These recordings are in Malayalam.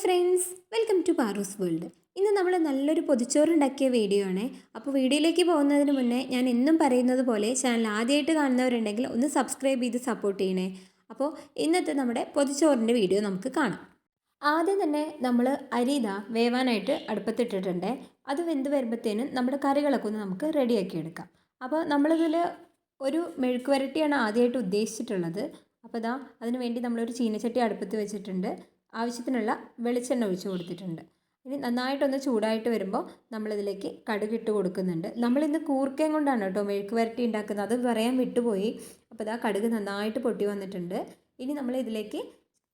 Friends welcome to Paroos world ഇന്ന് നമ്മൾ നല്ലൊരു പൊതിച്ചോറുണ്ടാക്കിയ വീഡിയോ ആണ്. അപ്പോൾ വീഡിയോയിലേക്ക് പോകുന്നതിന് മുന്നേ ഞാൻ എന്നും പറയുന്നത് പോലെ ചാനൽ ആദ്യമായിട്ട് കാണുന്നവരുണ്ടെങ്കിൽ ഒന്ന് സബ്സ്ക്രൈബ് ചെയ്ത് സപ്പോർട്ട് ചെയ്യണേ. അപ്പോൾ ഇന്നത്തെ നമ്മുടെ പൊതിച്ചോറിന്റെ വീഡിയോ നമുക്ക് കാണാം. ആദ്യം തന്നെ നമ്മൾ അരി ഇതാ വേവാനായിട്ട് അടുപ്പത്തിട്ടിട്ടുണ്ട്. അത് വെന്ത് വരുമ്പോഴത്തേനും നമ്മുടെ കറികളൊക്കെ ഒന്ന് നമുക്ക് റെഡിയാക്കി എടുക്കാം. അപ്പോൾ നമ്മളിതിൽ ഒരു മെഴുക്ക് വരട്ടിയാണ് ആദ്യമായിട്ട് ഉദ്ദേശിച്ചിട്ടുള്ളത്. അപ്പോൾ ഇതാ അതിനുവേണ്ടി നമ്മളൊരു ചീനച്ചട്ടി അടുപ്പത്ത് വെച്ചിട്ടുണ്ട്. ആവശ്യത്തിനുള്ള വെളിച്ചെണ്ണ ഒഴിച്ച് കൊടുത്തിട്ടുണ്ട്. ഇനി നന്നായിട്ടൊന്ന് ചൂടായിട്ട് വരുമ്പോൾ നമ്മളിതിലേക്ക് കടുക് ഇട്ട് കൊടുക്കുന്നുണ്ട്. നമ്മളിന്ന് കൂർക്കയും കൊണ്ടാണ് കേട്ടോ മെഴുക്ക് വരട്ടി ഉണ്ടാക്കുന്നത്. അത് പറയാൻ വിട്ടുപോയി. അപ്പോൾ ഇതാ കടുക് നന്നായിട്ട് പൊട്ടി വന്നിട്ടുണ്ട്. ഇനി നമ്മൾ ഇതിലേക്ക്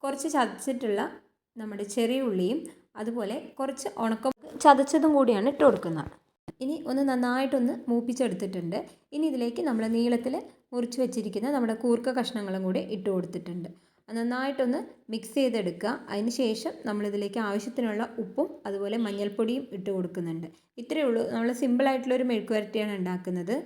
കുറച്ച് ചതച്ചിട്ടുള്ള നമ്മുടെ ചെറിയ ഉള്ളിയും അതുപോലെ കുറച്ച് ഉണക്കം ചതച്ചതും കൂടിയാണ് ഇട്ട് കൊടുക്കുന്നത്. ഇനി ഒന്ന് നന്നായിട്ടൊന്ന് മൂപ്പിച്ചെടുത്തിട്ടുണ്ട്. ഇനി ഇതിലേക്ക് നമ്മൾ നീളത്തിൽ മുറിച്ച് വെച്ചിരിക്കുന്ന നമ്മുടെ കൂർക്ക കഷ്ണങ്ങളും കൂടി ഇട്ട് കൊടുത്തിട്ടുണ്ട്. നന്നായിട്ടൊന്ന് മിക്സ് ചെയ്തെടുക്കുക. അതിന് ശേഷം നമ്മളിതിലേക്ക് ആവശ്യത്തിനുള്ള ഉപ്പും അതുപോലെ മഞ്ഞൾപ്പൊടിയും ഇട്ട് കൊടുക്കുന്നുണ്ട്. ഇത്രയേ ഉള്ളൂ. നമ്മൾ സിമ്പിളായിട്ടുള്ളൊരു മെഴുക്ക് വരട്ടിയാണ് ഉണ്ടാക്കുന്നത്.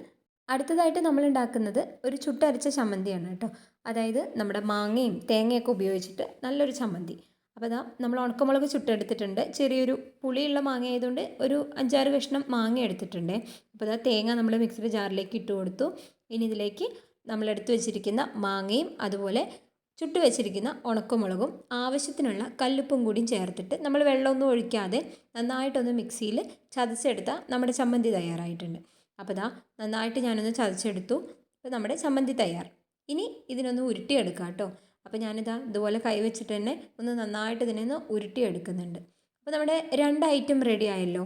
അടുത്തതായിട്ട് നമ്മൾ ഉണ്ടാക്കുന്നത് ഒരു ചുട്ടരച്ച ചമ്മന്തിയാണ് കേട്ടോ. അതായത് നമ്മുടെ മാങ്ങയും തേങ്ങയൊക്കെ ഉപയോഗിച്ചിട്ട് നല്ലൊരു ചമ്മന്തി. അപ്പോൾ അതാ നമ്മൾ ഉണക്കമുളക് ചുട്ടെടുത്തിട്ടുണ്ട്. ചെറിയൊരു പുളിയുള്ള മാങ്ങ ആയതുകൊണ്ട് ഒരു അഞ്ചാറ് കഷ്ണം മാങ്ങ എടുത്തിട്ടുണ്ട്. അപ്പോൾ അതാ തേങ്ങ നമ്മൾ മിക്സിയുടെ ജാറിലേക്ക് ഇട്ട് കൊടുത്തു. ഇനി ഇതിലേക്ക് നമ്മൾ എടുത്തു വെച്ചിരിക്കുന്ന മാങ്ങയും അതുപോലെ ചുട്ട് വെച്ചിരിക്കുന്ന ഉണക്കമുളകും ആവശ്യത്തിനുള്ള കല്ലുപ്പും കൂടിയും ചേർത്തിട്ട് നമ്മൾ വെള്ളമൊന്നും ഒഴിക്കാതെ നന്നായിട്ടൊന്ന് മിക്സിയിൽ ചതച്ചെടുത്ത നമ്മുടെ ചമ്മന്തി തയ്യാറായിട്ടുണ്ട്. അപ്പോൾ ഇതാ നന്നായിട്ട് ഞാനൊന്ന് ചതച്ചെടുത്തു. അപ്പോൾ നമ്മുടെ ചമ്മന്തി തയ്യാർ. ഇനി ഇതിനൊന്ന് ഉരുട്ടിയെടുക്കാം കേട്ടോ. അപ്പോൾ ഞാനിതാ ഇതുപോലെ കൈവച്ചിട്ട് തന്നെ ഒന്ന് നന്നായിട്ട് ഇതിനെ ഒന്ന് ഉരുട്ടിയെടുക്കുന്നുണ്ട്. അപ്പോൾ നമ്മുടെ രണ്ട് ഐറ്റം റെഡി ആയല്ലോ.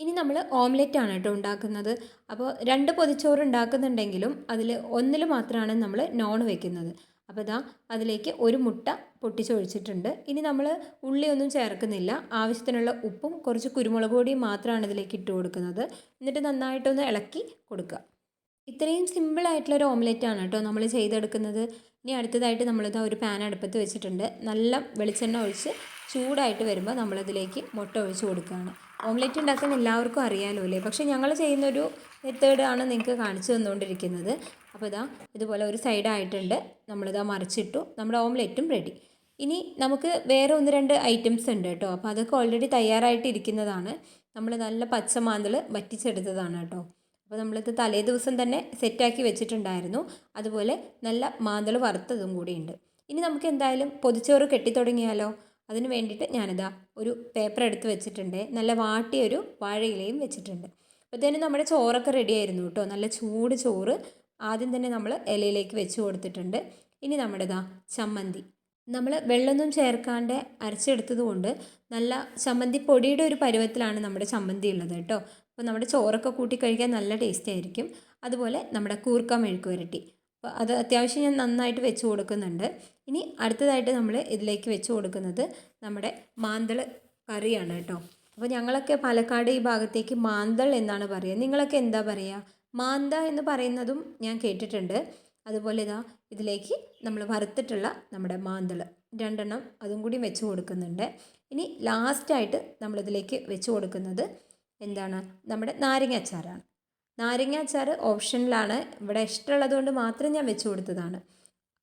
ഇനി നമ്മൾ ഓംലെറ്റ് ആണ് കേട്ടോ ഉണ്ടാക്കുന്നത്. അപ്പോൾ രണ്ട് പൊതിച്ചോറ് ഉണ്ടാക്കുന്നുണ്ടെങ്കിലും അതിൽ ഒന്നിൽ മാത്രമാണ് നമ്മൾ നോൺ വെക്കുന്നത്. അപ്പോൾ ഇതാ അതിലേക്ക് ഒരു മുട്ട പൊട്ടിച്ചൊഴിച്ചിട്ടുണ്ട്. ഇനി നമ്മൾ ഉള്ളിയൊന്നും ചേർക്കുന്നില്ല. ആവശ്യത്തിനുള്ള ഉപ്പും കുറച്ച് കുരുമുളക് പൊടിയും മാത്രമാണ് ഇതിലേക്ക് ഇട്ട് കൊടുക്കുന്നത്. എന്നിട്ട് നന്നായിട്ടൊന്ന് ഇളക്കി കൊടുക്കുക. ഇത്രയും സിമ്പിളായിട്ടുള്ളൊരു ഓംലെറ്റാണ് കേട്ടോ നമ്മൾ ചെയ്തെടുക്കുന്നത്. ഇനി അടുത്തതായിട്ട് നമ്മളിതാ ഒരു പാൻ അടുപ്പത്ത് വെച്ചിട്ടുണ്ട്. നല്ല വെളിച്ചെണ്ണ ഒഴിച്ച് ചൂടായിട്ട് വരുമ്പോൾ നമ്മളതിലേക്ക് മുട്ട ഒഴിച്ച് കൊടുക്കുകയാണ്. ഓംലെറ്റ് ഉണ്ടാക്കുന്ന എല്ലാവർക്കും അറിയാലോ അല്ലേ? പക്ഷേ ഞങ്ങൾ ചെയ്യുന്നൊരു മെത്തേഡ് ആണ് നിങ്ങൾക്ക് കാണിച്ചു തന്നുകൊണ്ടിരിക്കുന്നത്. അപ്പോൾ ഇതാ ഇതുപോലെ ഒരു സൈഡായിട്ടുണ്ട് നമ്മളിതാ മറിച്ചിട്ടു. നമ്മുടെ ഓംലെറ്റും റെഡി ഇനി നമുക്ക് വേറെ ഒന്ന് രണ്ട് ഐറ്റംസ് ഉണ്ട് കേട്ടോ. അപ്പോൾ അതൊക്കെ ഓൾറെഡി തയ്യാറായിട്ടിരിക്കുന്നതാണ് നമ്മൾ നല്ല പച്ചമാന്തൽ വറ്റിച്ചെടുത്തതാണ് കേട്ടോ. അപ്പോൾ നമ്മളിത് തലേ ദിവസം തന്നെ സെറ്റാക്കി വെച്ചിട്ടുണ്ടായിരുന്നു. അതുപോലെ നല്ല മാന്തൽ വറുത്തതും കൂടിയുണ്ട് ഇനി നമുക്ക് എന്തായാലും പൊതിച്ചോറ് കെട്ടിത്തുടങ്ങിയാലോ? അതിന് വേണ്ടിയിട്ട് ഞാനിതാ ഒരു പേപ്പർ എടുത്ത് വെച്ചിട്ടുണ്ട്. നല്ല വാട്ടിയൊരു വാഴയിലയും വെച്ചിട്ടുണ്ട്. അപ്പോൾ അപ്പോഴത്തേനും നമ്മുടെ ചോറൊക്കെ റെഡി ആയിരുന്നു കേട്ടോ. നല്ല ചൂട് ചോറ്. ആദ്യം തന്നെ നമ്മൾ ഇലയിലേക്ക് വെച്ച് കൊടുത്തിട്ടുണ്ട്. ഇനി നമ്മുടെ ഇതാ ചമ്മന്തി. നമ്മൾ വെള്ളമൊന്നും ചേർക്കാണ്ട് അരച്ചെടുത്തത് കൊണ്ട് നല്ല ചമ്മന്തി പൊടിയുടെ ഒരു പരുവത്തിലാണ് നമ്മുടെ ചമ്മന്തി ഉള്ളത് കേട്ടോ. അപ്പോൾ നമ്മുടെ ചോറൊക്കെ കൂട്ടി കഴിക്കാൻ നല്ല ടേസ്റ്റ് ആയിരിക്കും. അതുപോലെ നമ്മുടെ കൂർക്ക മെഴുക്ക് വരട്ടി. അപ്പോൾ അത് അത്യാവശ്യം ഞാൻ നന്നായിട്ട് വെച്ച് കൊടുക്കുന്നുണ്ട്. ഇനി അടുത്തതായിട്ട് നമ്മൾ ഇതിലേക്ക് വെച്ച് കൊടുക്കുന്നത് നമ്മുടെ മാന്തൾ കറിയാണ് കേട്ടോ. അപ്പോൾ ഞങ്ങളൊക്കെ പാലക്കാട് ഈ ഭാഗത്തേക്ക് മാന്തൾ എന്നാണ് പറയുക. നിങ്ങളൊക്കെ എന്താ പറയുക? മാന്ത എന്ന് പറയുന്നതും ഞാൻ കേട്ടിട്ടുണ്ട്. അതുപോലെ ഇതാ ഇതിലേക്ക് നമ്മൾ വറുത്തിട്ടുള്ള നമ്മുടെ മാന്തൾ രണ്ടെണ്ണം അതും കൂടി വെച്ച് കൊടുക്കുന്നുണ്ട്. ഇനി ലാസ്റ്റായിട്ട് നമ്മളിതിലേക്ക് വെച്ച് കൊടുക്കുന്നത് എന്താണ്? നമ്മുടെ നാരങ്ങ അച്ചാറാണ്. നാരങ്ങ അച്ചാർ ഓപ്ഷനിലാണ് ഇവിടെ ഇഷ്ടമുള്ളത് കൊണ്ട് മാത്രം ഞാൻ വെച്ച് കൊടുത്തതാണ്.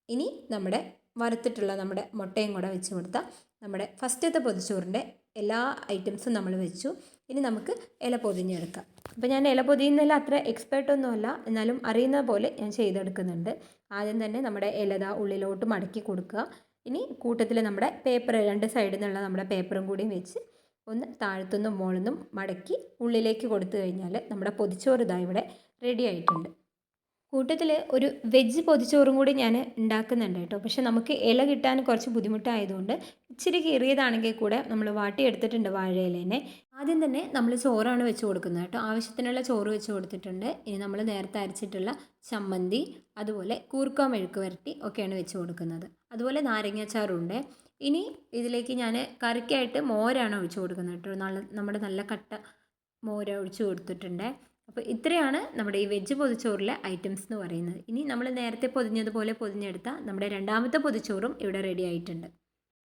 ഇനി നമ്മുടെ വറുത്തിട്ടുള്ള നമ്മുടെ മുട്ടയും കൂടെ വെച്ച് കൊടുത്താൽ നമ്മുടെ ഫസ്റ്റത്തെ പൊതിച്ചോറിന്റെ എല്ലാ ഐറ്റംസും നമ്മൾ വെച്ചു. ഇനി നമുക്ക് ഇല പൊതിഞ്ഞെടുക്കാം. അപ്പോൾ ഞാൻ ഇല പൊതിയുന്നതിൽ അത്ര എക്സ്പേർട്ടൊന്നുമല്ല എന്നാലും അറിയുന്ന പോലെ ഞാൻ ചെയ്തെടുക്കുന്നുണ്ട്. ആദ്യം തന്നെ നമ്മുടെ ഇലത ഉള്ളിലോട്ട് മടക്കി കൊടുക്കുക. ഇനി കൂട്ടത്തിൽ നമ്മുടെ പേപ്പർ രണ്ട് സൈഡിൽ നിന്നുള്ള നമ്മുടെ പേപ്പറും കൂടിയും വെച്ച് ഒന്ന് താഴത്തുനിന്നും മുകളിൽ നിന്നും മടക്കി ഉള്ളിലേക്ക് കൊടുത്തു കഴിഞ്ഞാൽ നമ്മുടെ പൊതിച്ചോറ് ഇതാ ഇവിടെ റെഡി ആയിട്ടുണ്ട്. കൂട്ടത്തിൽ ഒരു വെജ് പൊതിച്ചോറും കൂടി ഞാൻ ഉണ്ടാക്കുന്നുണ്ട് കേട്ടോ. പക്ഷെ നമുക്ക് ഇല കിട്ടാൻ കുറച്ച് ബുദ്ധിമുട്ടായതുകൊണ്ട് ഇച്ചിരി കീറിയതാണെങ്കിൽ കൂടെ നമ്മൾ വാട്ടിയെടുത്തിട്ടുണ്ട് വാഴയിലേനെ ആദ്യം തന്നെ നമ്മൾ ചോറാണ് വെച്ച് കൊടുക്കുന്നത് കേട്ടോ. ആവശ്യത്തിനുള്ള ചോറ് വെച്ച് കൊടുത്തിട്ടുണ്ട്. ഇനി നമ്മൾ നേരത്തെ അരച്ചിട്ടുള്ള ചമ്മന്തി അതുപോലെ കൂർക്ക മെഴുക്ക് വരട്ടി ഒക്കെയാണ് വെച്ച് കൊടുക്കുന്നത്. അതുപോലെ നാരങ്ങാച്ചാറുണ്ട് ഇനി ഇതിലേക്ക് ഞാൻ കറിക്കായിട്ട് മോരാണ് ഒഴിച്ചു കൊടുക്കുന്നത് കേട്ടോ. നല്ല നമ്മുടെ നല്ല കട്ട മോര ഒഴിച്ചു കൊടുത്തിട്ടുണ്ട്. അപ്പോൾ ഇത്രയാണ് നമ്മുടെ ഈ വെജ് പൊതിച്ചോറിലെ ഐറ്റംസ് എന്ന് പറയുന്നത്. ഇനി നമ്മൾ നേരത്തെ പൊതിഞ്ഞതുപോലെ പൊതിഞ്ഞെടുത്ത നമ്മുടെ രണ്ടാമത്തെ പൊതിച്ചോറും ഇവിടെ റെഡി ആയിട്ടുണ്ട്.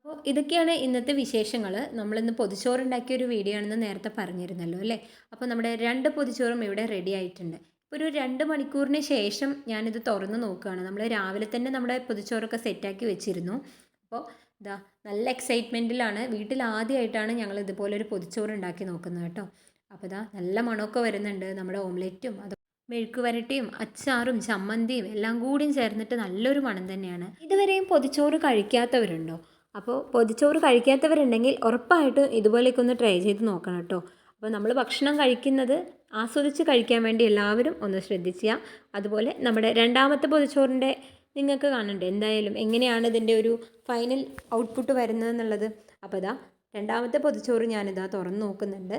അപ്പോൾ ഇതൊക്കെയാണ് ഇന്നത്തെ വിശേഷങ്ങൾ നമ്മളിന്ന് പൊതിച്ചോറുണ്ടാക്കിയ ഒരു വീഡിയോ ആണെന്ന് നേരത്തെ പറഞ്ഞിരുന്നല്ലോ അല്ലേ? അപ്പോൾ നമ്മുടെ രണ്ട് പൊതിച്ചോറും ഇവിടെ റെഡി ആയിട്ടുണ്ട്. ഒരു രണ്ട് മണിക്കൂറിന് ശേഷം ഞാനിത് തുറന്ന് നോക്കുകയാണ്. നമ്മൾ രാവിലെ തന്നെ നമ്മുടെ പൊതിച്ചോറൊക്കെ സെറ്റാക്കി വെച്ചിരുന്നു. അപ്പോൾ ഇതാ നല്ല എക്സൈറ്റ്മെന്റിലാണ് വീട്ടിൽ ആദ്യമായിട്ടാണ് ഞങ്ങൾ ഇതുപോലെ ഒരു പൊതിച്ചോറ് ഉണ്ടാക്കി നോക്കുന്നത് കേട്ടോ. അപ്പോൾ ഇതാ നല്ല മണമൊക്കെ വരുന്നുണ്ട്. നമ്മുടെ ഓംലെറ്റും അത് മെഴുക്ക് വരട്ടിയും അച്ചാറും ചമ്മന്തിയും എല്ലാം കൂടിയും ചേർന്നിട്ട് നല്ലൊരു മണം തന്നെയാണ്. ഇതുവരെയും പൊതിച്ചോറ് കഴിക്കാത്തവരുണ്ടോ? അപ്പോൾ പൊതിച്ചോറ് കഴിക്കാത്തവരുണ്ടെങ്കിൽ ഉറപ്പായിട്ടും ഇതുപോലെയൊക്കെ ഒന്ന് ട്രൈ ചെയ്ത് നോക്കണം കേട്ടോ. അപ്പോൾ നമ്മൾ ഭക്ഷണം കഴിക്കുന്നത് ആസ്വദിച്ച് കഴിക്കാൻ വേണ്ടി എല്ലാവരും ഒന്ന് ശ്രദ്ധിക്കുക അതുപോലെ നമ്മുടെ രണ്ടാമത്തെ പൊതിച്ചോറിന്റെ നിങ്ങൾക്ക് കാണണ്ടേ? എന്തായാലും എങ്ങനെയാണ് ഇതിന്റെ ഒരു ഫൈനൽ ഔട്ട്പുട്ട് വരുന്നതെന്നുള്ളത് അപ്പോൾ ഇതാ രണ്ടാമത്തെ പൊതിച്ചോറ് ഞാനിതാ തുറന്ന് നോക്കുന്നുണ്ട്.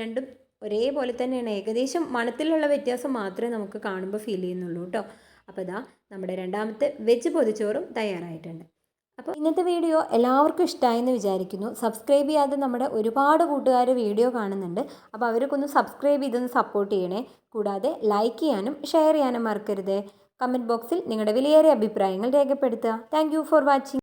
രണ്ടും ഒരേപോലെ തന്നെയാണ്. ഏകദേശം മണത്തിലുള്ള വ്യത്യാസം മാത്രമേ നമുക്ക് കാണുമ്പോൾ ഫീൽ ചെയ്യുന്നുള്ളൂ കേട്ടോ അപ്പോൾ ഇതാ നമ്മുടെ രണ്ടാമത്തെ വെജ് പൊതിച്ചോറും തയ്യാറായിട്ടുണ്ട്. അപ്പോൾ ഇന്നത്തെ വീഡിയോ എല്ലാവർക്കും ഇഷ്ടമായെന്ന് വിചാരിക്കുന്നു. സബ്സ്ക്രൈബ് ചെയ്യാതെ നമ്മുടെ ഒരുപാട് കൂട്ടുകാർ വീഡിയോ കാണുന്നുണ്ട്. അപ്പോൾ അവർക്കൊന്ന് സബ്സ്ക്രൈബ് ചെയ്തൊന്ന് സപ്പോർട്ട് ചെയ്യണേ. കൂടാതെ ലൈക്ക് ചെയ്യാനും ഷെയർ ചെയ്യാനും മറക്കരുത്. കമന്റ് ബോക്സിൽ നിങ്ങളുടെ വിലയേറിയ അഭിപ്രായങ്ങൾ രേഖപ്പെടുത്തുക. Thank for watching